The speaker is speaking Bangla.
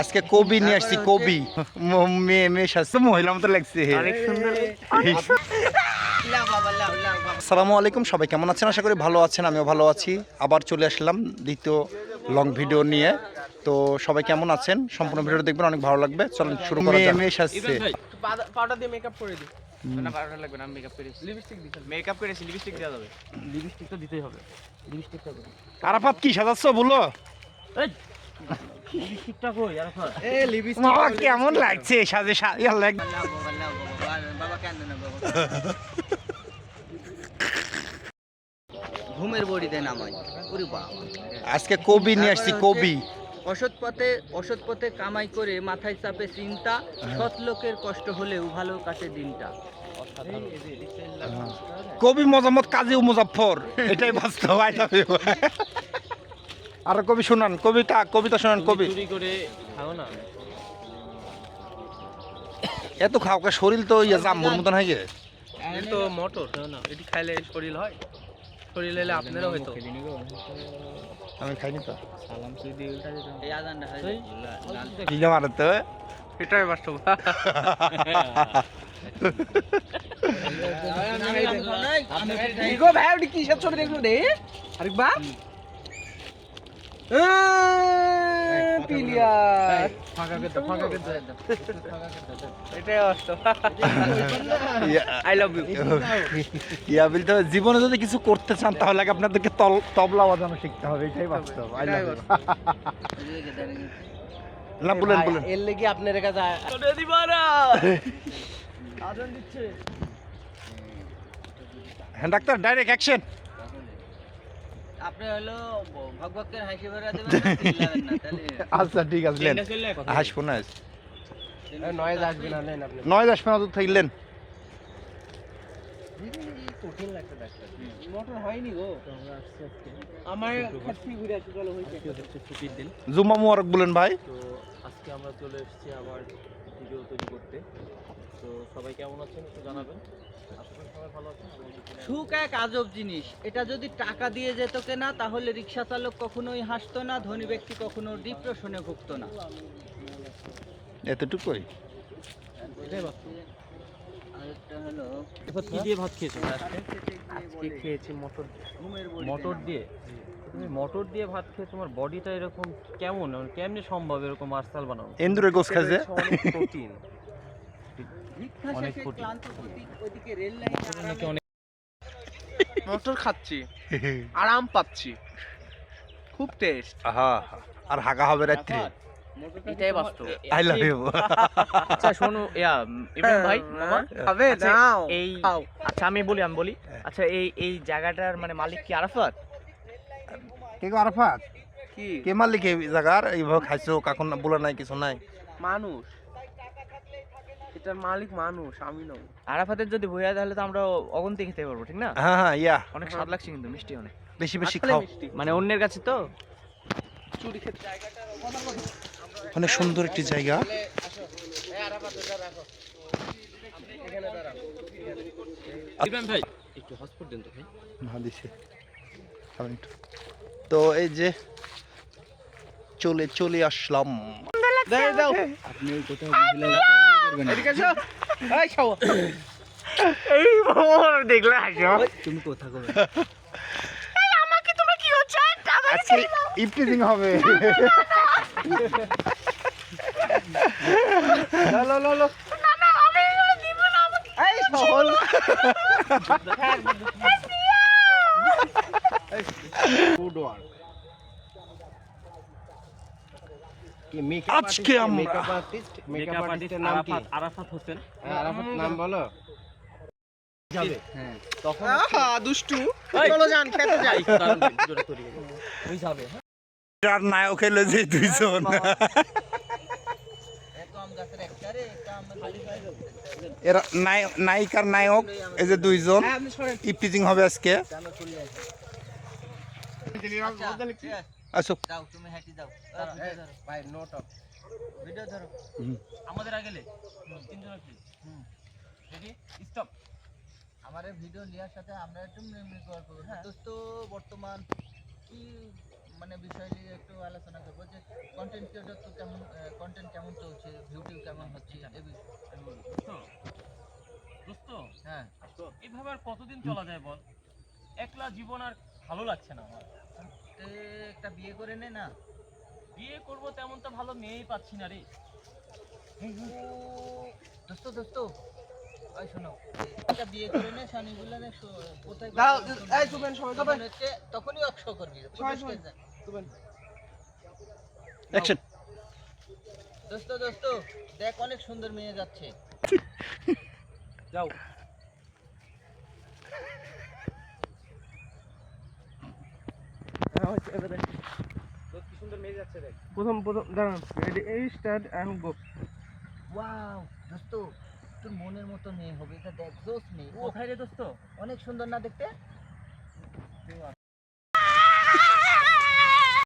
আজকে কবি নিয়ে আসছি কবি। মেয়ে মেয়ে সাজছে মহিলা মতো লাগছে। আসসালামু আলাইকুম সবাই কেমন আছেন? আশা করি ভালো আছেন আমিও ভালো আছি। আবার চলে আসলাম দ্বিতীয় লং ভিডিও নিয়ে। তো সবাই কেমন আছেন? সম্পূর্ণ ভিডিও দেখবেন অনেক ভালো লাগবে। চলুন শুরু করা যাক। মেয়ে সাজছে। পাউডার দিয়ে মেকআপ করে দিই। না পাউডার লাগবে না মেকআপ করেছি লিপস্টিক দিতে মেকআপ করেছি লিপস্টিক দেওয়া যাবে। লিপস্টিক তো দিতেই হবে। লিপস্টিকটা কই আরাফাত কি সাজাচ্ছ বলো। কেমন লাগছে সাজে ঘুমের বড়িতে নামাই বাবা আজকে কবি নিয়ে আসছি কবি। অসৎ পথে অসৎ পথে কামাই করে মাথায় চাপে চিন্তা সৎ লোকের কষ্ট হলেও ভালো কাটে দিনটা। কবি মজামত কাজী ও মুজাফর এটাই বাস্তব. আর কবি শুনান কবিতা কবিতা শুনান কবি। চুরি করে খাও না? এত খাও কা শরীর তো ইয়া জাম্বুর মতন হয়ে গেছে। তো মটর। না এটি খাইলে শরীর হয়? শরীর হলে আপনারও হয়তো আমি খাইনি তো। এই আজানটা হয় কি মারে তো? এটাই বাস্তব আমি ভাই ওটি কিসের ছবি দেখল রে? আরেকবার। আই লাভ ইয়া জীবনে যদি কিছু করতে চান তাহলে আগে আপনাদেরকে তল তবলা বাজানো শিখতে হবে এটাই বাস্তব। Love you. না বলেন বলেন। এর লেগে আপনার কাছে দিবারা আজান দিচ্ছে হ্যাঁ ডাক্তার ডাইরেক্ট অ্যাকশন। আপনি হলো ভগভকের হাসি বেড়া দেবেন না, তাহলে। আচ্ছা ঠিক আছে লেন। হাসবো না নয়েজ আসবে না আপনি। থাকলেন কঠিন লাগছে ডাক্তার মোটর হয়নি গো। আমার খাচ্ছি ঘুরে আসি চলো হয়েছে ছুটির দিন জুম্মা মুবারক বলেন ভাই। তো আজকে আমরা চলে এসেছি আবার ভিডিও তৈরি করতে। তো সবাই কেমন আছেন একটু জানাবেন। সুখ এক আজব জিনিস। এটা যদি টাকা দিয়ে যেত কেনা তাহলে রিক্সা চালক কখনোই হাসতো না ধনী ব্যক্তি কখনো ডিপ্রেশনে ভুগতো না। এতটুকুই? এটাই বাস্তব আরেকটা হলো কি দিয়ে ভাত খেয়েছো আজকে? আজকে? খেয়েছি মটর দিয়ে। তুমি মটর দিয়ে ভাত খেয়ে তোমার বডিটা এরকম কেমন? মানে কেমনে সম্ভব এরকম আর্সাল বানানো? এন্দুরে গোস খাইছে? অনেক প্রোটিন। অনেক মটর খাচ্ছি। আরাম পাচ্ছি। খুব টেস্ট আহা আর হাগা হবে রাত্রি। এটাই বাস্তব। আই লাভ ইউ আচ্ছা শোনো ইয়া ইব্রাহিম ভাই মামা? খাবে আচ্ছা, নাও এই আচ্ছা আমি বলি আমি বলি। আচ্ছা এই এই জায়গাটার মানে মালিক কি আরাফাত? কে গো আরাফাত? কি? কে মালিক এই জায়গার? এইভাবে খাইছো কাকুন না বলে নাই কিছু নাই। মানুষ। এটার মালিক মানুষ আমি নই আরাফাতের যদি ভুয়া তাহলে তো আমরা অগন্তি খেতে পারব ঠিক না? হ্যাঁ হ্যাঁ ইয়া। অনেক স্বাদ লাগছে কিন্তু মিষ্টি অনেক। বেশি বেশি খাও। মানে অন্যের কাছে তো? চুরি খেতে। জায়গাটা অনেক সুন্দর একটি জায়গা। ভাই একটু হসপিটাল দেন তো ভাই। না দিছে। তো এই যে চলে চলে আসলাম। দাও আপনি ওই কোথাও এদিকে এসো। এই খাও এই দেখলে হাসো তুমি কোথা করবে আজকে ইফটিজিং হবে। লো লো লো লো। এই সহল। ফুড ওয়ার্ক কি মেকআপ আজকে আমরা- মেকআপ আর্টিস্টের নাম কি? আরাফাত হোসেন। আরাফাত নাম বলো। তখন দুষ্টু। চলো যান খেতে যাই। ওই যাবে আর নায়ক এলো যে দুইজন। এরা নায়ক নায়ক এই যে দুইজন। হ্যাঁ আপনি হবে আজকে। আসে। যাও তুমি হেঁটে যাও। ভাই নো ভিডিও ধরো। আমাদের আগেলে তিনজন রেডি? স্টপ। আমাদের ভিডিও নেওয়ার সাথে আমরা একটু মেমরি হ্যাঁ। দোস্ত বর্তমান কি মানে বিষয় নিয়ে একটু আলোচনা করব যে কন্টেন্ট ক্রিয়েটর তো কেমন কন্টেন্ট কেমন চলছে ভিউটিউ কেমন হচ্ছে এ। দোস্ত দোস্ত হ্যাঁ। এভাবে আর কতদিন চলা যায় বল? একলা জীবন আর ভালো লাগছে না আমার। একটা বিয়ে করে নে না। বিয়ে করব তেমন তো ভালো মেয়েই পাচ্ছি না রে। দোস্ত দোস্ত। ওই শোনো একটা বিয়ে করে নে শনিগুলো কোথায় দাও, এই হচ্ছে তখনই অক্ষর করবি অ্যাকশন দোস্ত দোস্ত দেখ অনেক সুন্দর মেয়ে যাচ্ছে। যাও। কি সুন্দর মেয়ে যাচ্ছে দেখ। প্রথম প্রথম দাঁড়ান রেডি এই স্টার্ট অ্যান্ড গো ওয়াও দোস্ত তোর মনের মতো মেয়ে হবে। এটা দেখ জোস মেয়ে। ও কোথায় রে দোস্ত? অনেক সুন্দর না দেখতে?